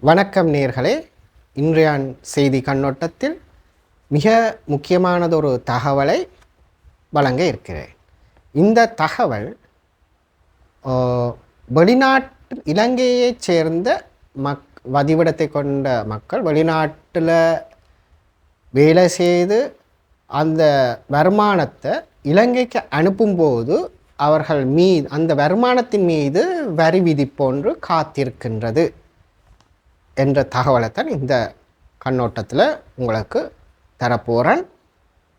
வணக்கம் நேர்களே. இன்றைய செய்தி கண்ணோட்டத்தில் மிக முக்கியமானதொரு தகவலை வழங்க இருக்கிறேன். இந்த தகவல் வெளிநாட்டு இலங்கையைச் சேர்ந்த மக் வதிவிடத்தை கொண்ட மக்கள் வெளிநாட்டில் வேலை செய்து அந்த வருமானத்தை இலங்கைக்கு அனுப்பும்போது அவர்கள் மீது அந்த வருமானத்தின் மீது வரி விதிப்பொன்று காத்திருக்கின்றது. என்ற தகவலை தான் இந்த கண்ணோட்டத்தில் உங்களுக்கு தரப்போகிறேன்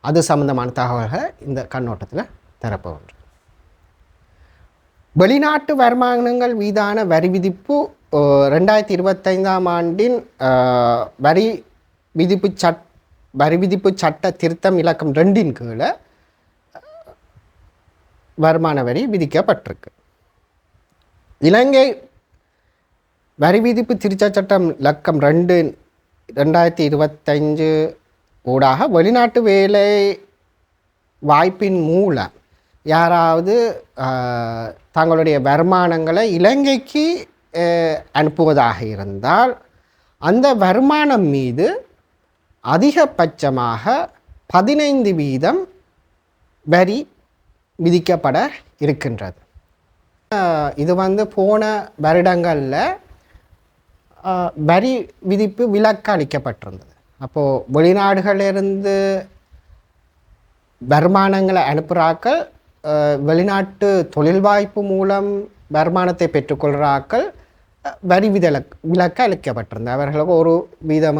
அது சம்பந்தமான தகவல்களை இந்த கண்ணோட்டத்தில் தரப்போகிறேன் வெளிநாட்டு வருமானங்கள் மீதான வரி விதிப்பு ரெண்டாயிரத்தி இருபத்தைந்தாம் ஆண்டின் வரி விதிப்பு சட் வரி விதிப்பு சட்ட திருத்தம் இலக்கம் ரெண்டின் கீழே வருமான வரி விதிக்கப்பட்டிருக்கு. இலங்கை வரி விதிப்பு திருச்ச சட்டம் இலக்கம் ரெண்டு ரெண்டாயிரத்தி இருபத்தஞ்சு ஊடாக வெளிநாட்டு வேலை வாய்ப்பின் மூலம் யாராவது தங்களுடைய வருமானங்களை இலங்கைக்கு அனுப்புவதாக இருந்தால் அந்த வருமானம் மீது அதிகபட்சமாக பதினைந்து வீதம் வரி விதிக்கப்பட இருக்கின்றது. இது வந்து போன வருடங்களில் வரி விதிப்பு விலக்கு அளிக்கப்பட்டிருந்தது. அப்போது வெளிநாடுகளிலிருந்து வருமானங்களை அனுப்புகிறாக்கள் வெளிநாட்டு தொழில் வாய்ப்பு மூலம் வருமானத்தை பெற்றுக்கொள்கிறாக்கள் வரி விதலக் விலக்கு அளிக்கப்பட்டிருந்தது. அவர்களுக்கு ஒரு வீதம்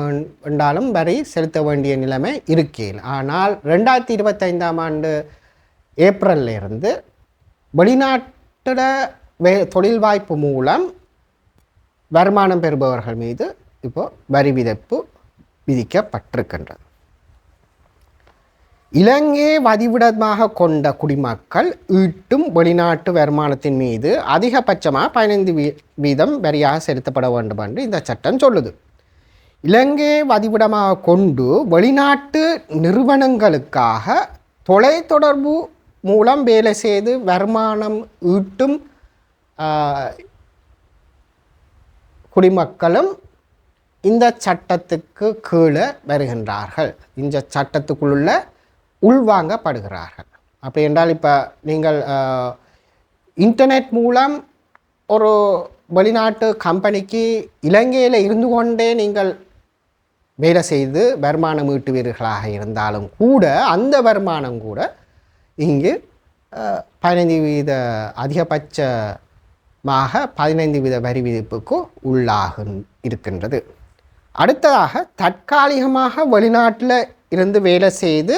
என்றாலும் வரி செலுத்த வேண்டிய நிலைமை இருக்கையில். ஆனால் ரெண்டாயிரத்தி இருபத்தைந்தாம் ஆண்டு ஏப்ரல்ல இருந்து வெளிநாட்டில் வே தொழில் வாய்ப்பு மூலம் வருமானம் பெறுபவர்கள் மீது இப்போ வரி விதிப்பு விதிக்கப்பட்டிருக்கின்றது. இலங்கையை வதிவிடமாக கொண்ட குடிமக்கள் ஈட்டும் வெளிநாட்டு வருமானத்தின் மீது அதிகபட்சமாக பதினைந்து வீ வீதம் வரியாக செலுத்தப்பட வேண்டும் என்று இந்த சட்டம் சொல்லுது. இலங்கையை வதிவிடமாக கொண்டு வெளிநாட்டு நிறுவனங்களுக்காக தொலைத்தொடர்பு மூலம் வேலை செய்து வருமானம் ஈட்டும் குடிமக்களும் இந்த சட்டத்துக்கு கீழே வருகின்றார்கள். இந்த சட்டத்துக்குள்ள உள்வாங்கப்படுகிறார்கள். அப்படி என்றால் இப்போ நீங்கள் இன்டர்நெட் மூலம் ஒரு வெளிநாட்டு கம்பெனிக்கு இலங்கையில் இருந்து கொண்டே நீங்கள் வேலை செய்து வருமானம் ஈட்டுவீர்களாக இருந்தாலும் கூட அந்த வருமானம் கூட இங்கு பதினைந்து வீத அதிகபட்ச மாக பதினைந்து வீத வரி விதிப்புக்கு உள்ளாகும் இருக்கின்றது. அடுத்ததாக தற்காலிகமாக வெளிநாட்டில் இருந்து வேலை செய்து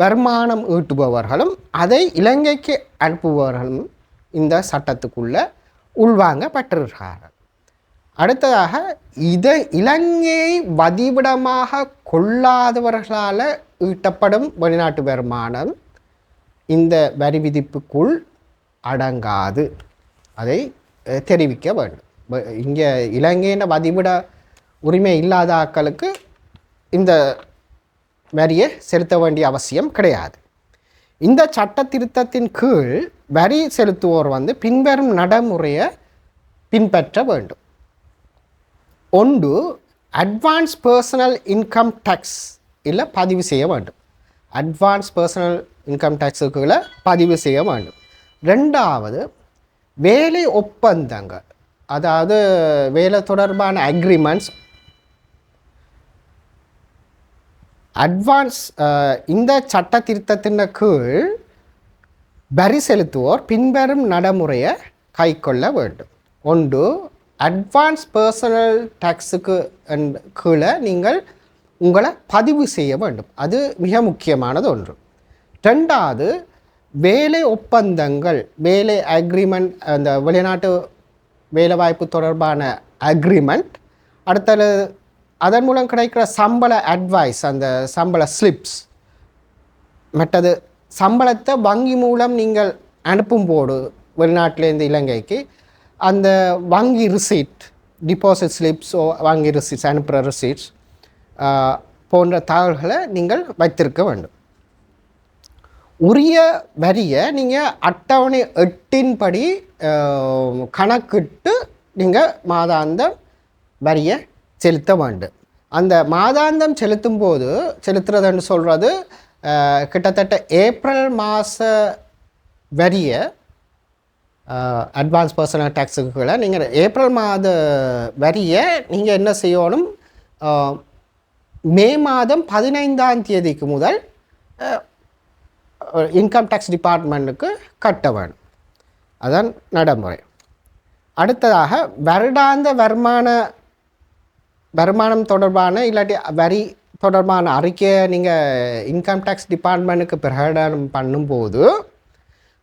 வருமானம் ஈட்டுபவர்களும் அதை இலங்கைக்கு அனுப்புபவர்களும் இந்த சட்டத்துக்குள்ள உள்வாங்கப்பட்டிருக்கிறார்கள். அடுத்ததாக இதை இலங்கையை வதிவிடமாக கொள்ளாதவர்களால் ஈட்டப்படும் வெளிநாட்டு வருமானம் இந்த வரி விதிப்புக்குள் அடங்காது. அதை தெரிவிக்க வேண்டும். இங்கே இலங்கையின் மதிப்பிட உரிமை இல்லாத ஆக்களுக்கு இந்த வரியை செலுத்த வேண்டிய அவசியம் கிடையாது. இந்த சட்ட திருத்தத்தின் கீழ் வரி செலுத்துவோர் வந்து பின்வரும் நடைமுறையை பின்பற்ற வேண்டும். ஒன்று அட்வான்ஸ் பர்சனல் இன்கம் டேக்ஸ் இல்லை பதிவு செய்ய வேண்டும். அட்வான்ஸ் பர்சனல் இன்கம் டேக்ஸுக்குள்ள பதிவு செய்ய வேண்டும். ரெண்டாவது வேலை ஒப்பந்தங்கள் அதாவது வேலை தொடர்பான அக்ரிமெண்ட்ஸ் அட்வான்ஸ் இந்த சட்ட திருத்தத்தின் கீழ் வரி செலுத்துவோர் பின்வரும் நடைமுறையை கைக்கொள்ள வேண்டும். ஒன்று அட்வான்ஸ் பர்சனல் டேக்ஸுக்கு கீழே நீங்கள் உங்களை பதிவு செய்ய வேண்டும். அது மிக முக்கியமானது ஒன்று. ரெண்டாவது வேலை ஒப்பந்தங்கள் வேலை அக்ரிமெண்ட் அந்த வெளிநாட்டு வேலைவாய்ப்பு தொடர்பான அக்ரிமெண்ட் அடுத்தது அதன் மூலம் கிடைக்கிற சம்பள அட்வைஸ் அந்த சம்பள ஸ்லிப்ஸ் மற்றது சம்பளத்தை வங்கி மூலம் நீங்கள் அனுப்பும் போடு வெளிநாட்டிலேருந்து இலங்கைக்கு அந்த வங்கி ரிசீட் டிபாசிட் ஸ்லிப்ஸ் வங்கி ரிசீட்ஸ் அனுப்புகிற ரிசீட்ஸ் போன்ற தகவல்களை நீங்கள் வைத்திருக்க வேண்டும். உரிய வரியை நீங்கள் அட்டவணை எட்டின் படி கணக்கிட்டு நீங்கள் மாதாந்தம் வரியை செலுத்த வேண்டும். அந்த மாதாந்தம் செலுத்தும் போது செலுத்துறதுன்னு சொல்கிறது கிட்டத்தட்ட ஏப்ரல் மாத வரியை அட்வான்ஸ் பர்சனல் டேக்ஸுக்குள்ள நீங்கள் ஏப்ரல் மாத வரியை நீங்கள் என்ன செய்யணும்? மே மாதம் பதினைந்தாம் தேதிக்கு முதல் இன்கம் டேக்ஸ் டிபார்ட்மெண்ட்டுக்கு கட்ட வேணும். அதான் நடைமுறை. அடுத்ததாக வருடாந்த வருமான வருமானம் தொடர்பான இல்லாட்டி வரி தொடர்பான அறிக்கையை நீங்கள் இன்கம் டேக்ஸ் டிபார்ட்மெண்ட்டுக்கு பிரகடனம் பண்ணும்போது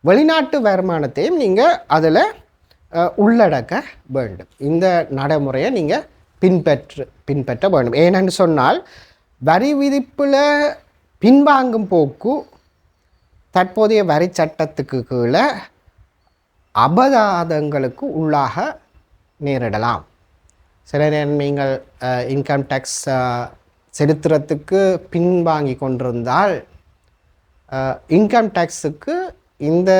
வெளிநாட்டு வருமானத்தையும் நீங்கள் அதில் உள்ளடக்க வேண்டும். இந்த நடைமுறையை நீங்கள் பின்பற்று பின்பற்ற வேண்டும் ஏனென்று சொன்னால் வரி விதிப்பில் பின்வாங்கும் போக்கு தற்போதைய வரி சட்டத்துக்கு கீழே அபராதங்களுக்கு உள்ளாக நேரிடலாம். சில நேரம் நீங்கள் இன்கம் டேக்ஸ் செலுத்துறதுக்கு பின்வாங்கி கொண்டிருந்தால் இன்கம் டேக்ஸுக்கு இந்த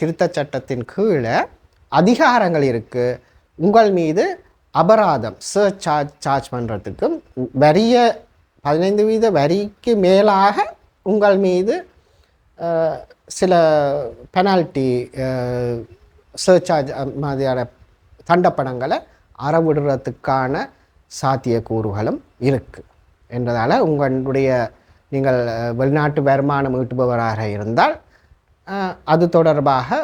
திருத்தச் சட்டத்தின் கீழே அதிகாரங்கள் இருக்குது உங்கள் மீது அபராதம் சர்ச் சார்ஜ் சார்ஜ் பண்ணுறதுக்கும் வரிய பதினைந்து வீத வரிக்கு மேலாக உங்கள் மீது சில பெனால்ட்டி சர்ச்சார்ஜ் மாதிரியான தண்டப்படங்களை அறவிடுறதுக்கான சாத்தியக்கூறுகளும் இருக்குது என்றதால் உங்களுடைய நீங்கள் வெளிநாட்டு வருமானம் ஈட்டுபவராக இருந்தால் அது தொடர்பாக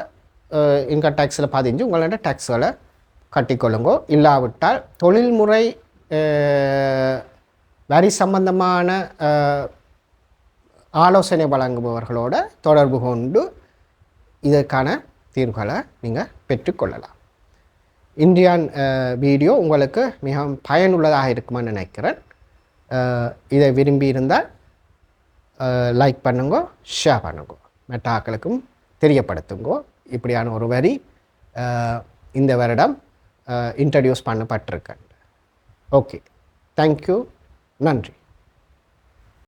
இன்கம் டேக்ஸில் பதிஞ்சு உங்களோட டேக்ஸ்களை கட்டிக்கொள்ளுங்கோ. இல்லாவிட்டால் தொழில்முறை வரி சம்பந்தமான ஆலோசனை வழங்குபவர்களோட தொடர்பு கொண்டு இதற்கான தீர்வுகளை நீங்கள் பெற்றுக்கொள்ளலாம். இந்தியான் வீடியோ உங்களுக்கு மிகவும் பயனுள்ளதாக இருக்குமான்னு நினைக்கிறேன். இதை விரும்பி இருந்தால் லைக் பண்ணுங்க ஷேர் பண்ணுங்க. மற்ற ஆக்களுக்கும் தெரியப்படுத்துங்கோ. இப்படியான ஒரு வரி இந்த வருடம் இன்ட்ரடியூஸ் பண்ணப்பட்டிருக்கேன். ஓகே தேங்க்யூ நன்றி.